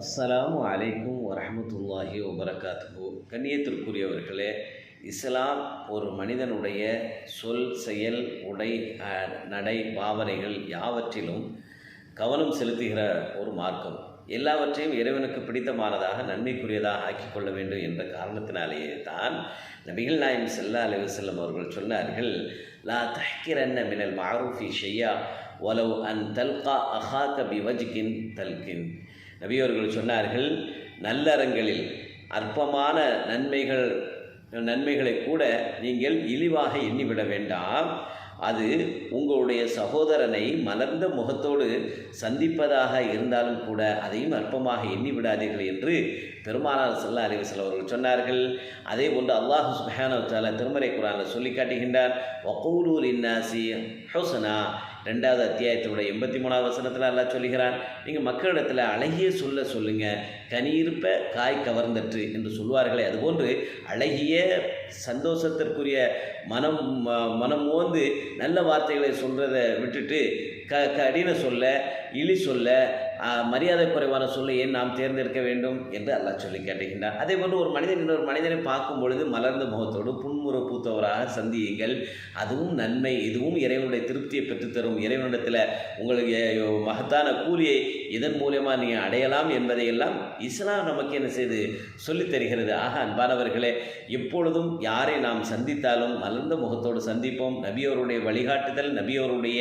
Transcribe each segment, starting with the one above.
அஸ்ஸலாமு அலைக்கும் வரமத்துல்லாஹி வபரகாத்துஹு. கண்ணியத்திற்குரியவர்களே இஸ்லாம் ஒரு மனிதனுடைய சொல் செயல் உடை நடை பாவனைகள் யாவற்றிலும் கவனம் செலுத்துகிற ஒரு மார்க்கம். எல்லாவற்றையும் இறைவனுக்கு பிடித்தமானதாக நன்மைக்குரியதாக ஆக்கிக்கொள்ள வேண்டும் என்ற காரணத்தினாலேயே தான் நபிகள் நாயம் செல்லா அலைவசல்லம் அவர்கள் சொன்னார்கள் லா தஹ்கிரன்ன மினல் மாரூஃபி ஷையா ஒலவ் அன் தல்கா அஹாக்க பிவஜ்கின் தல்கின். நபியவர்கள் சொன்னார்கள் நல்லறங்களில் அற்பமான நன்மைகள் நன்மைகளை கூட நீங்கள் இழிவாக எண்ணிவிட வேண்டாம். அது உங்களுடைய சகோதரனை மலர்ந்த முகத்தோடு சந்திப்பதாக இருந்தாலும் கூட அதையும் அற்பமாக எண்ணி விடாதீர்கள் என்று பெருமானார் சல்லா அலிவசல் அவர்கள் சொன்னார்கள். அதே போன்று அல்லாஹு சுபஹானு திருமறை குரானில் சொல்லி காட்டுகின்றார் ஒக்கூலூர் இன்னாசி ஹோசனா ரெண்டாவது அத்தியாயத்தினுடைய எண்பத்தி மூணாவது வசனத்தில் அல்லாஹ் சொல்லுகிறான். நீங்கள் மக்களிடத்தில் அழகிய சொல்ல சொல்லுங்கள் கனியிருப்ப காய் கவர்ந்தற்று என்று சொல்வார்களே. அதுபோன்று அழகிய சந்தோஷத்திற்குரிய மனம் ம- மனம் ஓந்து நல்ல வார்த்தைகளை சொல்கிறத விட்டுட்டு க கடின சொல்ல இழி சொல்ல மரியாதை குறைவான சொல்ல ஏன் நாம் தேர்ந்தெடுக்க வேண்டும் என்று அல்லாஹ் சொல்லி கேட்டுகின்றார் அதே போன்று ஒரு மனிதன் இன்னொரு மனிதனை பார்க்கும் பொழுது மலர்ந்த முகத்தோடு புன்முறை பூத்தவராக சந்தியுங்கள். அதுவும் நன்மை இதுவும் இறைவனுடைய திருப்தியை பெற்றுத்தரும். இறைவனிடத்தில் உங்களுக்கு மகத்தான கூலியை இதன் மூலியமாக நீங்கள் அடையலாம் என்பதையெல்லாம் இஸ்லாம் நமக்கு என்ன செய்து சொல்லித் தருகிறது. ஆக அன்பானவர்களே எப்பொழுதும் யாரை நாம் சந்தித்தாலும் மலர்ந்த முகத்தோடு சந்திப்போம். நபியோருடைய வழிகாட்டுதல் நபியோருடைய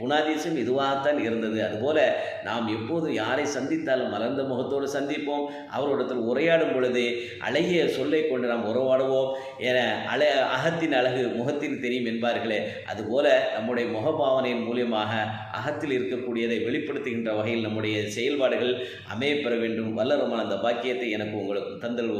குணாதிசம் இதுவாகத்தான் இருந்தது. அதுபோல் போல நாம் எப்போது யாரை சந்தித்தாலும் மலர்ந்த முகத்தோடு சந்திப்போம். அவரோடத்தில் உரையாடும் பொழுது அழகிய சொல்லை கொண்டு நாம் உறவாடுவோம். என அழ அகத்தின் அழகு முகத்தில் தெரியும் என்பார்களே. அதுபோல நம்முடைய முகபாவனையின் மூலியமாக அகத்தில் இருக்கக்கூடியதை வெளிப்படுத்துகின்ற வகையில் நம்முடைய செயல்பாடுகள் அமையப்பெற வேண்டும். வல்லரமான அந்த பாக்கியத்தை எனக்கு உங்களுக்கு தந்தல்